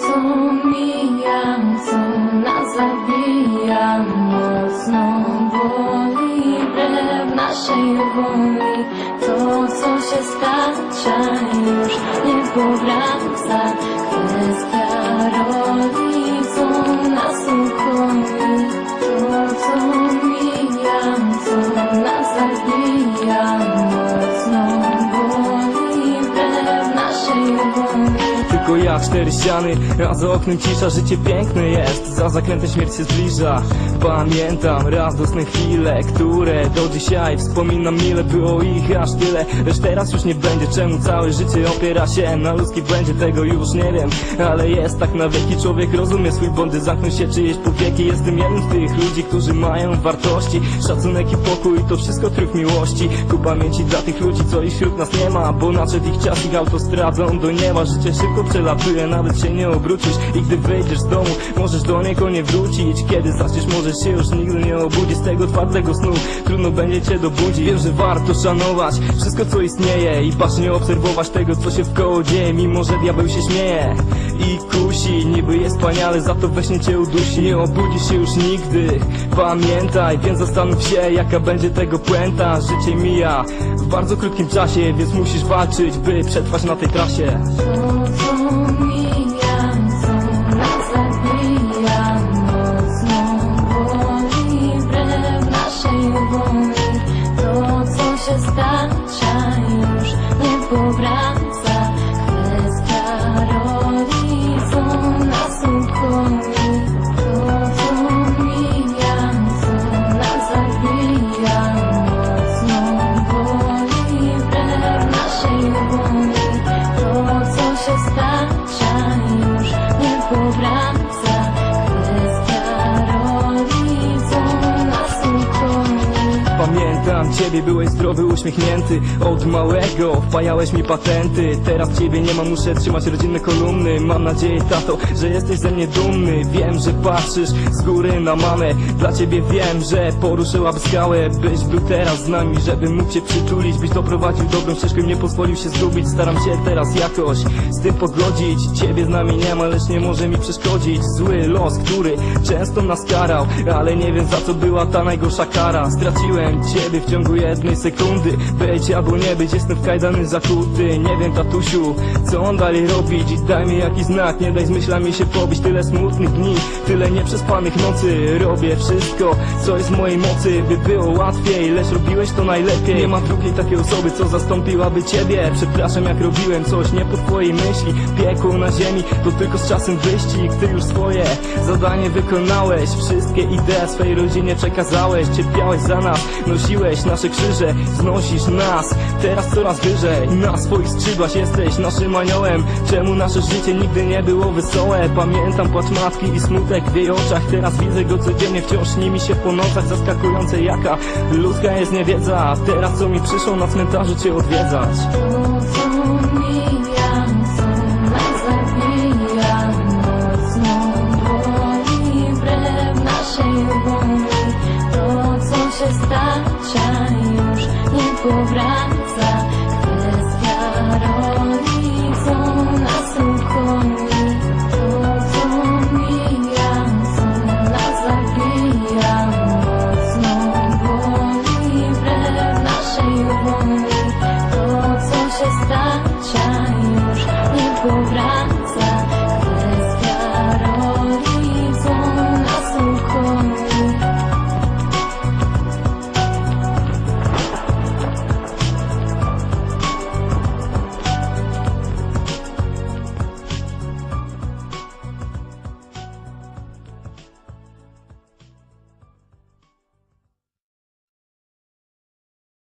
co mijam, co nas zabija, mocno boli brew naszej woli. To, co się stacza, już nie powraca, kwestia Tylko ja, cztery ściany, a za oknem cisza Życie piękne jest, za zakrętem śmierć się zbliża. Pamiętam radosne chwile, które do dzisiaj Wspominam ile było ich aż tyle. Lecz teraz już nie będzie, czemu całe życie opiera się Na ludzki błędzie, tego już nie wiem. Ale jest tak na wieki, człowiek rozumie swój błąd Zamknął się czyjeś powieki, jestem jednym z tych ludzi Którzy mają wartości, szacunek i pokój To wszystko tryb miłości, ku pamięci dla tych ludzi Co ich wśród nas nie ma, bo nadszedł ich czas Ich autostradą do nieba, życie szybko przelatuje Nawet się nie obrócisz i gdy wyjdziesz z domu Możesz do niego nie wrócić. Kiedy zaczniesz, możesz się już nigdy nie obudzić Z tego twardego snu, trudno będzie cię dobudzić. Wiem, że warto szanować wszystko co istnieje. I bacznie obserwować tego co się wkoło dzieje. Mimo, że diabeł się śmieje i kusi. Niby jest wspaniale, za to we śnie cię udusi. Nie obudzisz się już nigdy. Pamiętaj, więc zastanów się jaka będzie tego puenta. Życie mija w bardzo krótkim czasie Więc musisz walczyć, by przetrwać na tej trasie Pamiętam ciebie, byłeś zdrowy, uśmiechnięty. Od małego wpajałeś mi patenty. Teraz ciebie nie ma, muszę trzymać rodzinne kolumny. Mam nadzieję, tato, że jesteś ze mnie dumny. Wiem, że patrzysz z góry na mamę. Dla ciebie wiem, że poruszyłaby skałę. Byś był teraz z nami, żeby mógł cię przytulić. Byś doprowadził dobrą ścieżkę, nie pozwolił się zgubić. Staram się teraz jakoś z tym pogodzić. Ciebie z nami nie ma, lecz nie może mi przeszkodzić. Zły los, który często nas karał Ale nie wiem za co była ta najgorsza kara. Straciłem ciebie w ciągu jednej sekundy Być albo nie być, jestem w kajdany zakuty. Nie wiem tatusiu, co on dalej robić Daj mi jakiś znak, nie daj z myślami się pobić. Tyle smutnych dni, tyle nieprzespanych nocy. Robię wszystko, co jest w mojej mocy By było łatwiej, lecz robiłeś to najlepiej. Nie ma drugiej takiej osoby, co zastąpiłaby ciebie. Przepraszam jak robiłem coś nie po twojej myśli. Piekło na ziemi, to tylko z czasem wyścig. Ty już swoje zadanie wykonałeś. Wszystkie idee swojej rodzinie przekazałeś. Cierpiałeś za nas, nosiłeś nasze krzyże Znosisz nas, teraz coraz wyżej Na swoich skrzydłach jesteś naszym aniołem. Czemu nasze życie nigdy nie było wesołe? Pamiętam płacz matki i smutek w jej oczach. Teraz widzę go codziennie, wciąż nimi się po nocach. Zaskakujące jaka ludzka jest niewiedza. Teraz co mi przyszło na cmentarzu cię odwiedzać To, co się stacza, już nie powraca.